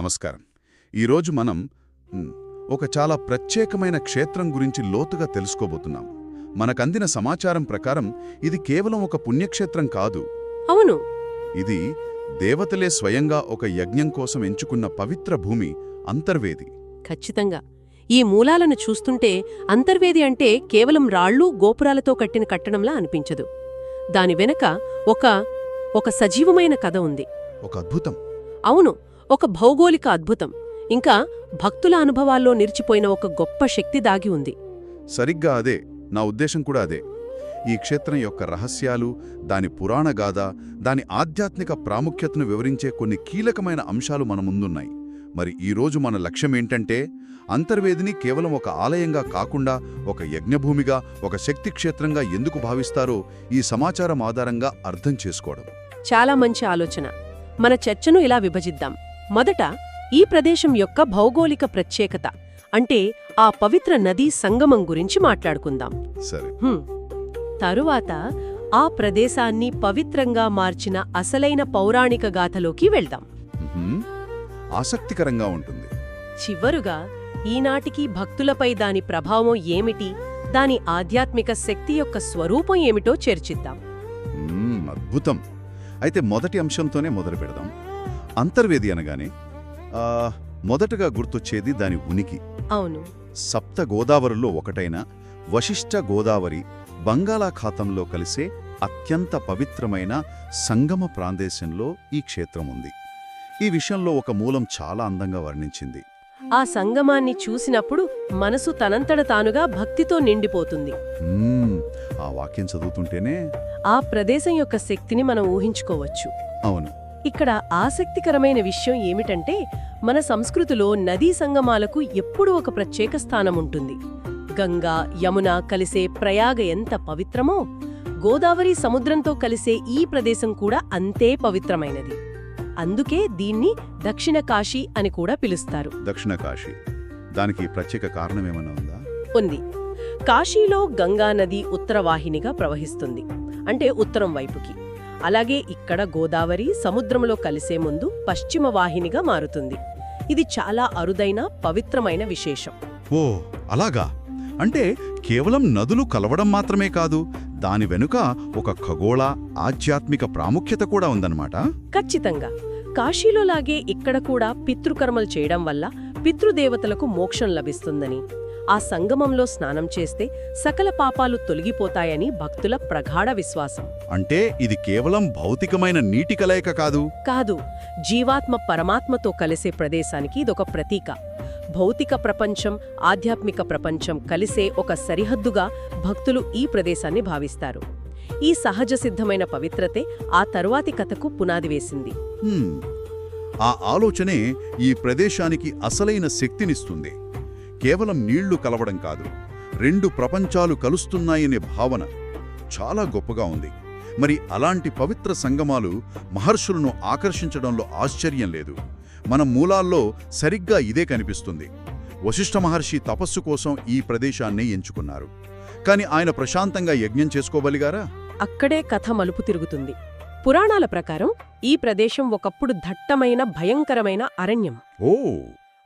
నమస్కారం. ఈరోజు మనం ఒక చాలా ప్రత్యేకమైన క్షేత్రం గురించి లోతుగా తెలుసుకోబోతున్నాం. మనకందిన సమాచారం ప్రకారం ఇది కేవలం ఒక పుణ్యక్షేత్రం కాదు. అవును. ఇది దేవతలే స్వయంగా ఒక యజ్ఞం కోసం ఎంచుకున్న పవిత్ర భూమి అంతర్వేది. ఖచ్చితంగా. ఈ మూలాలను చూస్తుంటే అంతర్వేది అంటే కేవలం రాళ్ళు గోపురాలతో కట్టిన కట్టడంలా అనిపించదు. దాని వెనక ఒక ఒక సజీవమైన కథ ఉంది. ఒక అద్భుతం. అవును. ఒక భౌగోళిక అద్భుతం. ఇంకా భక్తుల అనుభవాల్లో నిలిచిపోయిన ఒక గొప్ప శక్తి దాగి ఉంది. సరిగ్గా అదే. నా ఉద్దేశం కూడా అదే. ఈ క్షేత్రం యొక్క రహస్యాలు దాని పురాణ గాథ దాని ఆధ్యాత్మిక ప్రాముఖ్యతను వివరించే కొన్ని కీలకమైన అంశాలు మన ముందున్నాయి. మరి ఈరోజు మన లక్ష్యం ఏంటంటే అంతర్వేదిని కేవలం ఒక ఆలయంగా కాకుండా ఒక యజ్ఞభూమిగా ఒక శక్తి క్షేత్రంగా ఎందుకు భావిస్తారో ఈ సమాచారం ఆధారంగా అర్థం చేసుకోవడం. చాలా మంచి ఆలోచన. మన చర్చను ఇలా విభజిద్దాం. మొదట ఈ ప్రదేశం యొక్క భౌగోళిక ప్రత్యేకత అంటే ఆ పవిత్ర నదీ సంగమం గురించి మాట్లాడుకుందాం. తరువాత ఆ ప్రదేశాన్ని పవిత్రంగా మార్చిన అసలైన పౌరాణిక గాథలోకి వెళ్దాం. ఆసక్తికరంగా ఉంటుంది. చివరుగా ఈనాటికి భక్తులపై దాని ప్రభావం ఏమిటి దాని ఆధ్యాత్మిక శక్తి యొక్క స్వరూపం ఏమిటో చర్చిద్దాం. అద్భుతం. అయితే మొదటి అంశంతోనే మొదలు పెడదాం. అంతర్వేది అనగానే మొదటగా గుర్తొచ్చేది దాని ఉనికి. అవును. సప్త గోదావరుల్లో ఒకటైన వశిష్ఠ గోదావరి బంగాళాఖాతంలో కలిసే అత్యంత పవిత్రమైన సంగమ ప్రాందేశంలో ఈ క్షేత్రం ఉంది ఈ విషయంలో ఒక మూలం చాలా అందంగా వర్ణించింది. ఆ సంగమాన్ని చూసినప్పుడు మనసు తనంతట తానుగా భక్తితో నిండిపోతుంది. ఆ వాక్యం చదువుతుంటేనే ఆ ప్రదేశం యొక్క శక్తిని మనం ఊహించుకోవచ్చు. అవును. ఇక్కడ ఆసక్తికరమైన విషయం ఏమిటంటే మన సంస్కృతిలో నదీ సంగమాలకు ఎప్పుడూ ఒక ప్రత్యేక స్థానం ఉంటుంది. గంగా యమున కలిసే ప్రయాగ ఎంత పవిత్రమో గోదావరి సముద్రంతో కలిసే ఈ ప్రదేశం కూడా అంతే పవిత్రమైనది. అందుకే దీన్ని దక్షిణ కాశీ అని కూడా పిలుస్తారు. దక్షిణ కాశీ. దానికి ప్రత్యేక కారణం ఏమన్నా ఉందా? ఉంది. కాశీలో గంగా నది ఉత్తరవాహినిగా ప్రవహిస్తుంది. అంటే ఉత్తరం వైపుకి. అలాగే ఇక్కడ గోదావరి సముద్రంలో కలిసే ముందు పశ్చిమ వాహినిగా మారుతుంది. ఇది చాలా అరుదైన పవిత్రమైన విశేషం. ఓ అలాగా. అంటే కేవలం నదులు కలవడం మాత్రమే కాదు దాని వెనుక ఒక ఖగోళ ఆధ్యాత్మిక ప్రాముఖ్యత కూడా ఉందన్నమాట. ఖచ్చితంగా. కాశీలో లాగే ఇక్కడ కూడా పితృకర్మలు చేయడం వల్ల పితృదేవతలకు మోక్షం లభిస్తుందని. ఆ సంగమంలో స్నానం చేస్తే సకల పాపాలు తొలగిపోతాయని భక్తుల ప్రగాఢ విశ్వాసం. అంటే ఇది కేవలం భౌతికమైన నీటి కలయిక కాదు. కాదు జీవాత్మ పరమాత్మతో కలిసే ప్రదేశానికి ఇదొక ప్రతీక. భౌతిక ప్రపంచం ఆధ్యాత్మిక ప్రపంచం కలిసే ఒక సరిహద్దుగా భక్తులు ఈ ప్రదేశాన్ని భావిస్తారు. ఈ సహజ సిద్ధమైన పవిత్రతే ఆ తరువాతి కథకు పునాది వేసింది. ఆ ఆలోచనే ఈ ప్రదేశానికి అసలైన శక్తినిస్తుంది. కేవలం నీళ్ళు కలవడం కాదు రెండు ప్రపంచాలు కలుస్తున్నాయనే భావన చాలా గొప్పగా ఉంది. మరి అలాంటి పవిత్ర సంగమాలు మహర్షులను ఆకర్షించడంలో ఆశ్చర్యం లేదు. మన మూలాల్లో సరిగ్గా ఇదే కనిపిస్తుంది. వశిష్ఠ మహర్షి తపస్సు కోసం ఈ ప్రదేశాన్ని ఎంచుకున్నారు. కాని ఆయన ప్రశాంతంగా యజ్ఞం చేసుకోగలిగారా? అక్కడే కథ మలుపు తిరుగుతుంది. పురాణాల ప్రకారం ఈ ప్రదేశం ఒకప్పుడు దట్టమైన భయంకరమైన అరణ్యం. ఓ!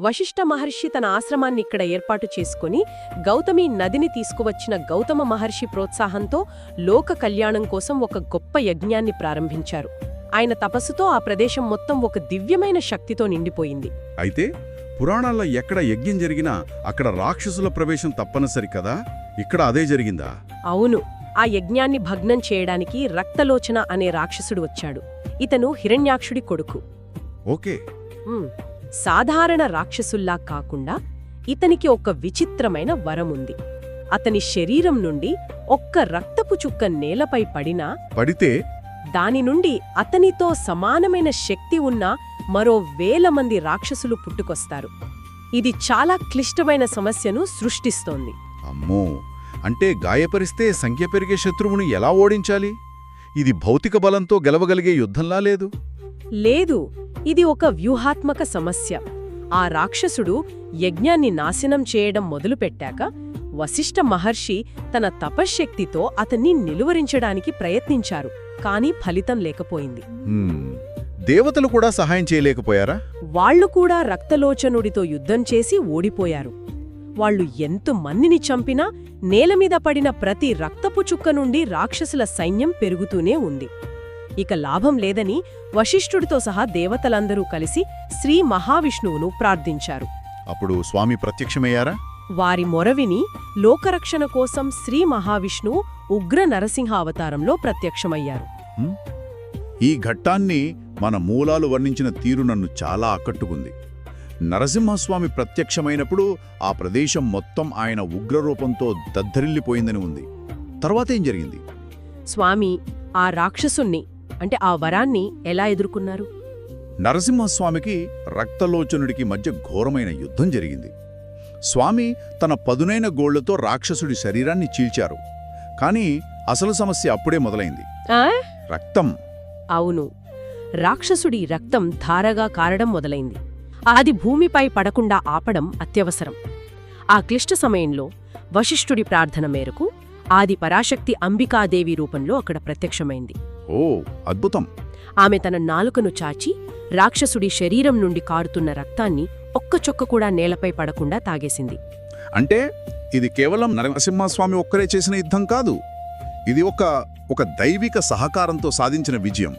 వశిష్ఠ మహర్షి తన ఆశ్రమాన్ని ఇక్కడ ఏర్పాటు చేసుకుని గౌతమి నదిని తీసుకువచ్చిన గౌతమ మహర్షి ప్రోత్సాహంతో లోక కళ్యాణం కోసం ఒక గొప్ప యజ్ఞాన్ని ప్రారంభించారు. ఆయన తపస్సుతో ఆ ప్రదేశం మొత్తం ఒక దివ్యమైన శక్తితో నిండిపోయింది. అయితే పురాణాల్లో ఎక్కడ యజ్ఞం జరిగినా అక్కడ రాక్షసుల ప్రవేశం తప్పనిసరి కదా? ఇక్కడ అదే జరిగిందా? అవును. ఆ యజ్ఞాన్ని భగ్నం చేయడానికి రక్తలోచన అనే రాక్షసుడు వచ్చాడు. ఇతను హిరణ్యాక్షుడి కొడుకు. ఓకే. సాధారణ రాక్షసుల్లా కాకుండా ఇతనికి ఒక విచిత్రమైన వరముంది. అతని శరీరం నుండి ఒక్క రక్తపు చుక్క నేలపై పడినా పడితే దాని నుండి అతనితో సమానమైన శక్తి ఉన్న మరో వేల మంది రాక్షసులు పుట్టుకొస్తారు. ఇది చాలా క్లిష్టమైన సమస్యను సృష్టిస్తోంది. అమ్మో! అంటే గాయపరిస్తే సంఖ్య పెరిగే శత్రువును ఎలా ఓడించాలి? ఇది భౌతిక బలంతో గెలవగలిగే యుద్ధంలా లేదు. లేదు ఇది ఒక వ్యూహాత్మక సమస్య. ఆ రాక్షసుడు యజ్ఞాన్ని నాశనం చేయడం మొదలుపెట్టాక వశిష్ఠ మహర్షి తన తపశ్శక్తితో అతన్ని నిలువరించడానికి ప్రయత్నించారు కానీ ఫలితం లేకపోయింది. దేవతలు కూడా సహాయం చేయలేకపోయారా? వాళ్ళు కూడా రక్తలోచనుడితో యుద్ధం చేసి ఓడిపోయారు. వాళ్ళు ఎంత మందిని చంపినా నేలమీద పడిన ప్రతి రక్తపు చుక్క నుండి రాక్షసుల సైన్యం పెరుగుతూనే ఉంది. ఇక లాభం లేదని వశిష్ఠుడితో సహా దేవతలందరూ కలిసి శ్రీ మహావిష్ణువును ప్రార్థించారు. అప్పుడు స్వామి ప్రత్యక్షమయ్యారా? వారి మొరవిని లోకరక్షణ కోసం శ్రీ మహావిష్ణువు ఉగ్ర నరసింహ అవతారంలో ప్రత్యక్షమయ్యారు ఈ ఘట్టాన్ని మన మూలాలు వర్ణించిన తీరు నన్ను చాలా ఆకట్టుకుంది. నరసింహస్వామి ప్రత్యక్షమైనప్పుడు ఆ ప్రదేశం మొత్తం ఆయన ఉగ్రరూపంతో దద్దరిల్లిపోయిందని ఉంది. తర్వాతేం జరిగింది? స్వామి ఆ రాక్షసుణ్ణి అంటే ఆ వరాన్ని ఎలా ఎదుర్కొన్నారు? నరసింహస్వామికి రక్తలోచనుడికి మధ్య ఘోరమైన యుద్ధం జరిగింది. స్వామి తన పదునైన గోళ్ళతో రాక్షసుడి శరీరాన్ని చీల్చారు. కానీ అసలు సమస్య అప్పుడే మొదలైంది. ఆ? రక్తం. అవును. రాక్షసుడి రక్తం ధారగా కారడం మొదలైంది. అది భూమిపై పడకుండా ఆపడం అత్యవసరం. ఆ క్లిష్ట సమయంలో వశిష్ఠుడి ప్రార్థన మేరకు ఆది పరాశక్తి అంబికాదేవి రూపంలో అక్కడ ప్రత్యక్షమైంది. ఓ అద్భుతం. ఆమె తన నాలుకను చాచి రాక్షసుడి శరీరం నుండి కారుతున్న రక్తాన్ని ఒక్కచొక్క కూడా నేలపై పడకుండా తాగేసింది. అంటే ఇది కేవలం నరసింహస్వామి ఒక్కరే చేసిన యుద్ధం కాదు. ఇది ఒక ఒక దైవిక సహకారంతో సాధించిన విజయం.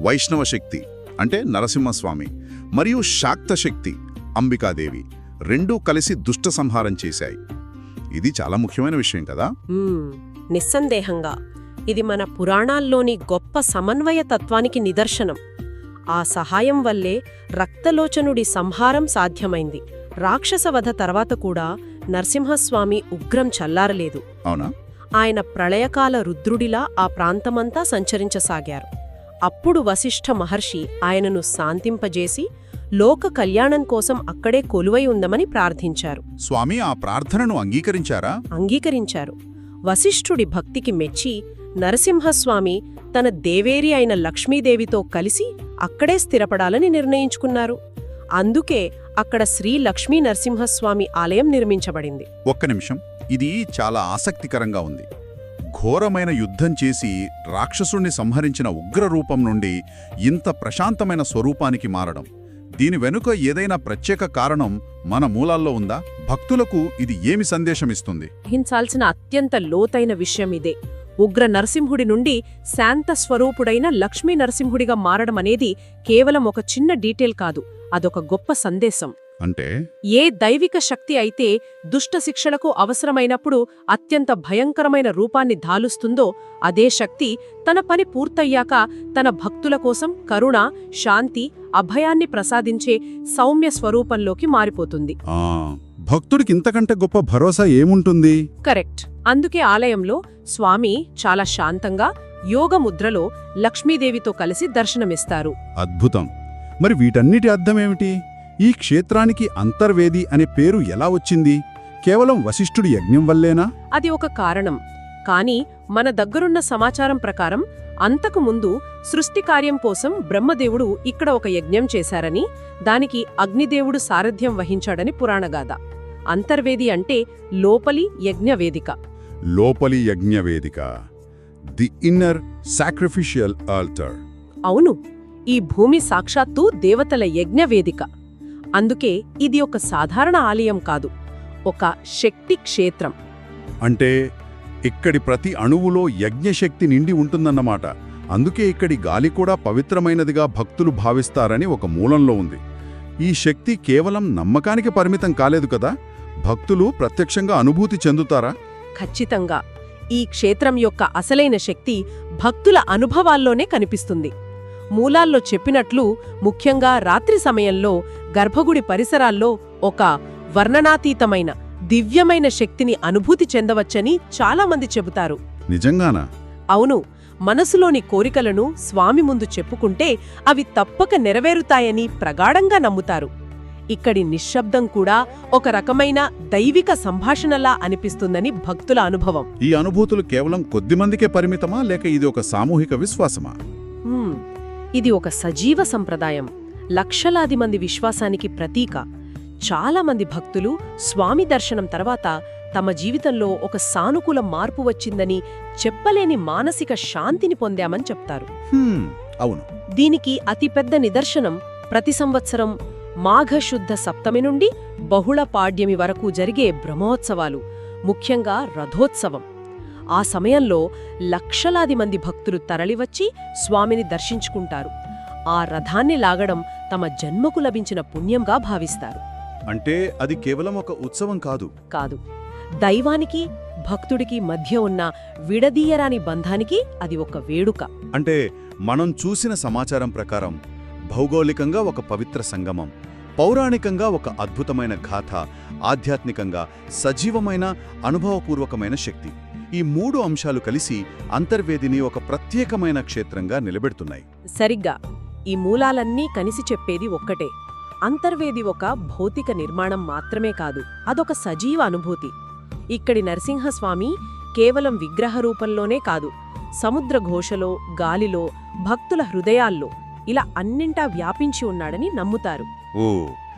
వైష్ణవ శక్తి అంటే నరసింహస్వామి మరియు శాక్త శక్తి అంబికాదేవి రెండూ కలిసి దుష్ట సంహారం చేశాయి. ఇది చాలా ముఖ్యమైన విషయం కదా. నిస్సందేహంగా. ఇది మన పురాణాల్లోని గొప్ప సమన్వయ తత్వానికి నిదర్శనం. ఆ సహాయం వల్లే రక్తలోచనుడి సంహారం సాధ్యమైంది. రాక్షసవధ తర్వాత కూడా నరసింహస్వామి ఉగ్రం చల్లారలేదు. అవునా? ఆయన ప్రళయకాల రుద్రుడిలా ఆ ప్రాంతమంతా సంచరించసాగారు. అప్పుడు వశిష్ఠ మహర్షి ఆయనను శాంతింపజేసి లోక కళ్యాణం కోసం అక్కడే కొలువై ఉందమని ప్రార్థించారు. స్వామి ఆ ప్రార్థనను అంగీకరించారా? అంగీకరించారు. వశిష్ఠుడి భక్తికి మెచ్చి నరసింహస్వామి తన దేవేరి అయిన లక్ష్మీదేవితో కలిసి అక్కడే స్థిరపడాలని నిర్ణయించుకున్నారు. అందుకే అక్కడ శ్రీ లక్ష్మీ నరసింహస్వామి ఆలయం నిర్మించబడింది. ఒక్క నిమిషం. ఇది చాలా ఆసక్తికరంగా ఉంది. ఘోరమైన యుద్ధం చేసి రాక్షసుణ్ణి సంహరించిన ఉగ్ర రూపం నుండి ఇంత ప్రశాంతమైన స్వరూపానికి మారడం. దీని వెనుక ఏదైనా ప్రత్యేక కారణం మన మూలాల్లో ఉందా? భక్తులకు ఇది ఏమి సందేశమిస్తుంది? గ్రహించాల్సిన అత్యంత లోతైన విషయం ఇదే. ఉగ్ర నరసింహుడి నుండి శాంత స్వరూపుడైన లక్ష్మీ నరసింహుడిగా మారడం అనేది కేవలం ఒక చిన్న డీటెయిల్ కాదు అదొక గొప్ప సందేశం. అంటే? ఏ దైవిక శక్తి అయితే దుష్ట శిక్షలకు అవసరమైనప్పుడు అత్యంత భయంకరమైన రూపాన్ని ధాలుస్తుందో అదే శక్తి తన పని పూర్తయ్యాక తన భక్తుల కోసం కరుణ శాంతి అభయాన్ని ప్రసాదించే సౌమ్య స్వరూపంలోకి మారిపోతుంది. భక్తుడికి ఇంతకంటే గొప్ప భరోసా ఏముంటుంది? కరెక్ట్. అందుకే ఆలయంలో స్వామి చాలా శాంతంగా యోగముద్రలో లక్ష్మీదేవితో కలిసి దర్శనమిస్తారు. అద్భుతం. మరి వీటన్నిటి అర్థమేమిటి? ఈ క్షేత్రానికి అంతర్వేది అనే పేరు ఎలా వచ్చింది? కేవలం వశిష్ఠుడి యజ్ఞం వల్లేనా? అది ఒక కారణం. కానీ మన దగ్గరున్న సమాచారం ప్రకారం అంతకు ముందు సృష్టి కార్యం కోసం బ్రహ్మదేవుడు ఇక్కడ ఒక యజ్ఞం చేశారని దానికి అగ్నిదేవుడు సారథ్యం వహించాడని పురాణగాథ. అంతర్వేది అంటే లోపలి యజ్ఞవేదిక. లోపలి యజ్ఞవేదిక. ది ఇన్నర్ సాక్రిఫిషియల్ ఆల్టర్ అవును ఈ భూమి సాక్షాత్తు దేవతల యజ్ఞవేదిక. అందుకే ఇది ఒక సాధారణ ఆలయం కాదు ఒక శక్తి క్షేత్రం. అంటే ఇక్కడి ప్రతి అణువులో యజ్ఞశక్తి నిండి ఉంటుందన్నమాట. అందుకే ఇక్కడి గాలి కూడా పవిత్రమైనదిగా భక్తులు భావిస్తారని ఒక మూలంలో ఉంది. ఈ శక్తి కేవలం నమ్మకానికి పరిమితం కాలేదు కదా? భక్తులు ప్రత్యక్షంగా అనుభూతి చెందుతారా? ఖచ్చితంగా. ఈ క్షేత్రం యొక్క అసలైన శక్తి భక్తుల అనుభవాల్లోనే కనిపిస్తుంది. మూలాల్లో చెప్పినట్లు ముఖ్యంగా రాత్రి సమయంలో గర్భగుడి పరిసరాల్లో ఒక వర్ణనాతీతమైన దివ్యమైన శక్తిని అనుభూతి చెందవచ్చని చాలామంది చెబుతారు. నిజంగానా? అవును మనసులోని కోరికలను స్వామి ముందు చెప్పుకుంటే అవి తప్పక నెరవేరుతాయని ప్రగాఢంగా నమ్ముతారు. ఇక్కడి నిశ్శబ్దం కూడా ఒక రకమైన దైవిక సంభాషణలా అనిపిస్తుందని భక్తుల అనుభవం. ఈ అనుభూతులు కేవలం కొద్దిమందికే పరిమితమా? లేక ఇది ఒక సామూహిక విశ్వాసమా? ఇది ఒక సజీవ సంప్రదాయం. లక్షలాది మంది విశ్వాసానికి ప్రతీక. చాలా మంది భక్తులు స్వామి దర్శనం తర్వాత తమ జీవితంలో ఒక సానుకూల మార్పు వచ్చిందని చెప్పలేని మానసిక శాంతిని పొందామని చెప్తారు. అవును. దీనికి అతిపెద్ద నిదర్శనం ప్రతి సంవత్సరం మాఘశుద్ధ సప్తమి నుండి బహుళ పాడ్యమి వరకు జరిగే బ్రహ్మోత్సవాలు ముఖ్యంగా రథోత్సవం. ఆ సమయంలో లక్షలాది మంది భక్తులు తరలివచ్చి స్వామిని దర్శించుకుంటారు. ఆ రథాన్ని లాగడం తమ జన్మకు లభించిన పుణ్యంగా భావిస్తారు. అంటే అది కేవలం ఒక ఉత్సవం కాదు. కాదు. దైవానికి భక్తుడికి మధ్య ఉన్న విడదీయరాని బంధానికి అది ఒక వేడుక. అంటే మనం చూసిన సమాచారం ప్రకారం భౌగోళికంగా ఒక పవిత్ర సంగమం. పౌరాణికంగా ఒక అద్భుతమైన గాథ ఆధ్యాత్మికంగా సజీవమైన అనుభవపూర్వకమైన శక్తి. ఈ మూడు అంశాలు కలిసి అంతర్వేదిని ఒక ప్రత్యేకమైన క్షేత్రంగా నిలబెడుతున్నాయి. సరిగ్గా. ఈ మూలాలన్నీ కనిసి చెప్పేది ఒక్కటే. అంతర్వేది ఒక భౌతిక నిర్మాణం మాత్రమే కాదు అదొక సజీవ అనుభూతి. ఇక్కడి నరసింహస్వామి కేవలం విగ్రహ రూపంలోనే కాదు సముద్ర ఘోషలో గాలిలో భక్తుల హృదయాల్లో ఇలా అన్నింటా వ్యాపించి ఉన్నాడని నమ్ముతారు.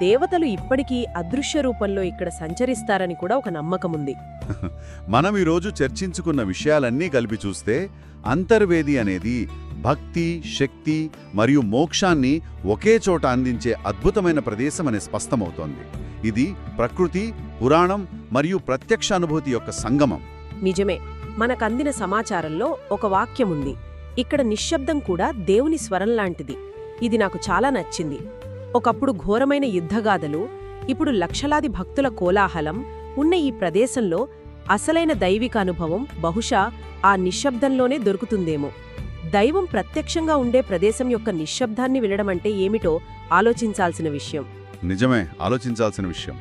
దేవతలు ఇప్పటికీ అదృశ్య రూపంలో ఇక్కడ సంచరిస్తారని కూడా ఒక నమ్మకముంది. మనం ఈరోజు చర్చించుకున్న విషయాలన్నీ కలిపి చూస్తే అంతర్వేది అనేది భక్తి శక్తి మరియు మోక్షాన్ని ఒకే చోట అందించే అద్భుతమైన ప్రదేశం అనే స్పష్టమవుతోంది. ఇది ప్రకృతి పురాణం మరియు ప్రత్యక్ష అనుభూతి యొక్క సంగమం. నిజమే మనకందిన సమాచారంలో ఒక వాక్యముంది. ఇక్కడ నిశ్శబ్దం కూడా దేవుని స్వరం లాంటిది. ఇది నాకు చాలా నచ్చింది. ఒకప్పుడు ఘోరమైన యుద్ధగాథలు ఇప్పుడు లక్షలాది భక్తుల కోలాహలం ఉన్న ఈ ప్రదేశంలో అసలైన దైవిక అనుభవం బహుశా ఆ నిశ్శబ్దంలోనే దొరుకుతుందేమో. దైవం ప్రత్యక్షంగా ఉండే ప్రదేశం యొక్క నిశ్శబ్దాన్ని వినడమంటే ఏమిటో ఆలోచించాల్సిన విషయం. నిజమే ఆలోచించాల్సిన విషయం.